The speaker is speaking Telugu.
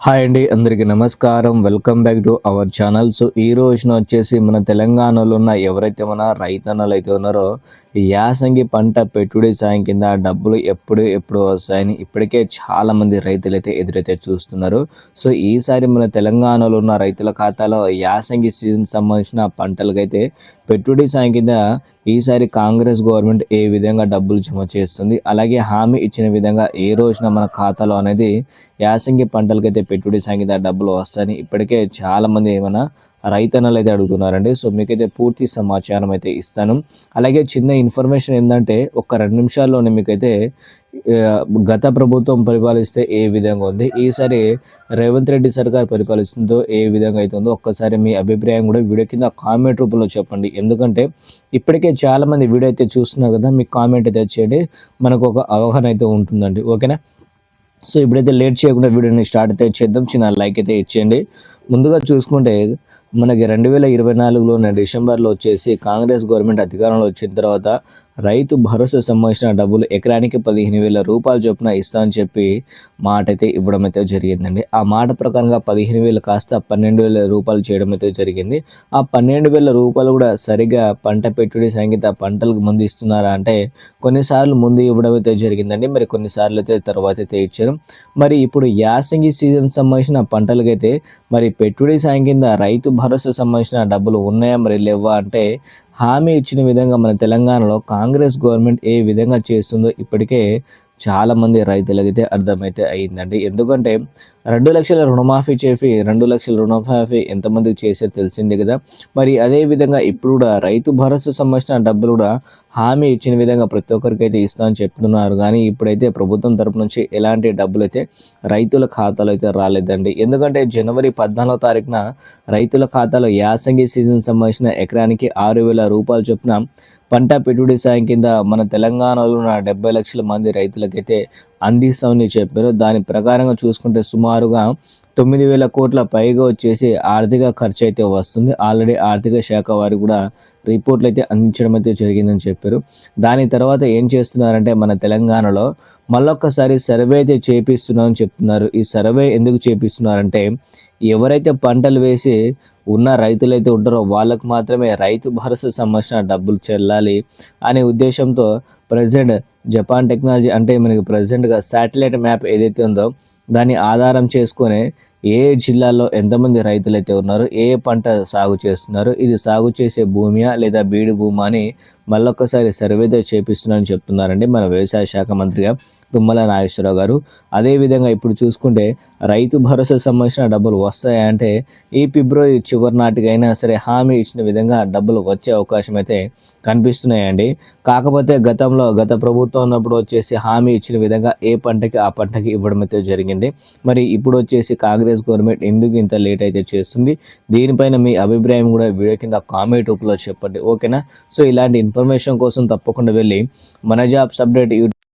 హాయ్ అండి అందరికీ నమస్కారం. Welcome back to our channel. So ఈ రోజున వచ్చేసి మన తెలంగాణలో ఉన్న ఎవరైతే మన రైతన్నలు అయితే ఉన్నారో యాసంగి పంట పెట్టుబడి సాయం కింద డబ్బులు ఎప్పుడు ఎప్పుడు వస్తాయని ఇప్పటికే చాలామంది రైతులు అయితే ఎదురైతే చూస్తున్నారు. సో ఈసారి మన తెలంగాణలో ఉన్న రైతుల ఖాతాలో యాసంగి సీజన్ సంబంధించిన పంటలకైతే పెట్టుబడి సాయం కింద ఈసారి కాంగ్రెస్ గవర్నమెంట్ ఏ విధంగా డబ్బులు జమ చేస్తుంది అలాగే హామీ ఇచ్చిన విధంగా ఏ రోజున మన ఖాతాలో అనేది యాసంగి పంటలకైతే పెట్టుబడి సాగిన డబ్బులు వస్తాయని ఇప్పటికే చాలామంది ఏమైనా రైతన్నలు అయితే అడుగుతున్నారండి. సో మీకైతే పూర్తి సమాచారం అయితే ఇస్తాను. అలాగే చిన్న ఇన్ఫర్మేషన్ ఏంటంటే ఒక రెండు నిమిషాల్లోనే మీకైతే గత ప్రభుత్వం పరిపాలిస్తే ఏ విధంగా ఉంది? ఈసారి రేవంత్ రెడ్డి సర్కార్ పరిపాలిస్తుందో ఏ విధంగా అయితే ఉందో ఒక్కసారి మీ అభిప్రాయం కూడా వీడియో కింద కామెంట్ రూపంలో చెప్పండి. ఎందుకంటే ఇప్పటికే చాలా మంది వీడియో అయితే చూస్తున్నారు కదా మీకు కామెంట్ అయితే చేయండి. మనకు ఒక అవగాహన అయితే ఉంటుందండి. ఓకేనా? సో ఇప్పుడైతే లేట్ చేయకుండా వీడియోని స్టార్ట్ అయితే చేద్దాం. చిన్న లైక్ అయితే ఇచ్చేయండి. ముందుగా చూసుకుంటే మనకి రెండు వేల ఇరవై నాలుగులోనే డిసెంబర్లో వచ్చేసి కాంగ్రెస్ గవర్నమెంట్ అధికారంలో వచ్చిన తర్వాత రైతు భరోసా సంబంధించిన డబ్బులు ఎకరానికి పదిహేను వేల రూపాయలు చొప్పున ఇస్తా అని చెప్పి మాట అయితే ఇవ్వడం అయితే జరిగిందండి. ఆ మాట ప్రకారంగా పదిహేను వేలు కాస్త పన్నెండు వేల రూపాయలు చేయడం అయితే జరిగింది. ఆ పన్నెండు వేల రూపాయలు కూడా సరిగా పంట పెట్టుబడి సంగీత పంటలకు ముందు ఇస్తున్నారా అంటే కొన్నిసార్లు ముందు ఇవ్వడం అయితే జరిగిందండి. మరి కొన్నిసార్లు అయితే తర్వాత అయితే ఇచ్చారు. మరి ఇప్పుడు యాసంగి సీజన్ సంబంధించిన పంటలకైతే మరి పెట్టుబడి సాయం కింద రైతు భరోసా సంబంధించిన డబ్బులు ఉన్నాయా మరి లేవా అంటే హామీ ఇచ్చిన విధంగా మన తెలంగాణలో కాంగ్రెస్ గవర్నమెంట్ ఏ విధంగా చేస్తుందో ఇప్పటికే చాలామంది రైతులకైతే అర్థమైతే అయిందండి ఎందుకంటే రెండు లక్షల రుణమాఫీ చేసి రెండు లక్షల రుణమాఫీ ఎంతమందికి చేసారో తెలిసింది కదా. మరి అదే విధంగా ఇప్పుడు కూడా రైతు భరోసా సంబంధించిన డబ్బులు కూడా హామీ ఇచ్చిన విధంగా ప్రతి ఒక్కరికి అయితే ఇస్తామని చెప్తున్నారు. కానీ ఇప్పుడైతే ప్రభుత్వం తరపు నుంచి ఎలాంటి డబ్బులు అయితే రైతుల ఖాతాలో అయితే రాలేదండి. ఎందుకంటే జనవరి పద్నాలుగో తారీఖున రైతుల ఖాతాలో యాసంగి సీజన్ సంబంధించిన ఎకరానికి ఆరు వేల రూపాయలు చొప్పున పంట పెట్టుబడి సాయం కింద మన తెలంగాణలో ఉన్న డెబ్బై లక్షల మంది రైతులకైతే అందిస్తామని చెప్పారు. దాని ప్రకారంగా చూసుకుంటే సుమారుగా తొమ్మిది వేల కోట్ల పైగా వచ్చేసి ఆర్థిక ఖర్చు అయితే వస్తుంది. ఆల్రెడీ ఆర్థిక శాఖ వారు కూడా రిపోర్ట్లు అయితే అందించడం అయితే జరిగిందని చెప్పారు. దాని తర్వాత ఏం చేస్తున్నారంటే మన తెలంగాణలో మళ్ళొక్కసారి సర్వే అయితే చేపిస్తున్నామని చెప్తున్నారు. ఈ సర్వే ఎందుకు చేపిస్తున్నారంటే ఎవరైతే పంటలు వేసి ఉన్న రైతులైతే ఉంటారో వాళ్ళకు మాత్రమే రైతు భరోసా సంబంధించిన డబ్బులు చెల్లాలి అనే ఉద్దేశంతో ప్రజెంట్ జపాన్ టెక్నాలజీ అంటే మనకి ప్రజెంట్గా శాటిలైట్ మ్యాప్ ఏదైతే ఉందో దాన్ని ఆధారం చేసుకొని ఏ జిల్లాలో ఎంతమంది రైతులు అయితే ఉన్నారో ఏ పంట సాగు చేస్తున్నారు ఇది సాగు చేసే భూమియా లేదా బీడు భూమా అని మళ్ళొక్కసారి సర్వేతో చేపిస్తున్నారని చెప్తున్నారండి మన వ్యవసాయ శాఖ మంత్రిగా తుమ్మల నాగేశ్వరరావు గారు. అదేవిధంగా ఇప్పుడు చూసుకుంటే రైతు భరోసా సంబంధించిన డబ్బులు వస్తాయంటే ఈ ఫిబ్రవరి చివరి నాటికైనా సరే హామీ ఇచ్చిన విధంగా డబ్బులు వచ్చే అవకాశం అయితే కనిపిస్తున్నాయండి. కాకపోతే గతంలో గత ప్రభుత్వం ఉన్నప్పుడు వచ్చేసి హామీ ఇచ్చిన విధంగా ఏ పంటకి ఆ పంటకి ఇవ్వడం అయితే జరిగింది. మరి ఇప్పుడు వచ్చేసి కాంగ్రెస్ గవర్నమెంట్ ఎందుకు ఇంత లేట్ అయితే చేస్తుంది? దీనిపైన మీ అభిప్రాయం కూడా వీడియో కింద కామెంట్ రూపంలో చెప్పండి. ఓకేనా? సో ఇలాంటి ఇన్ఫర్మేషన్ కోసం తప్పకుండా వెళ్ళి మన జాబ్స్ అప్డేట్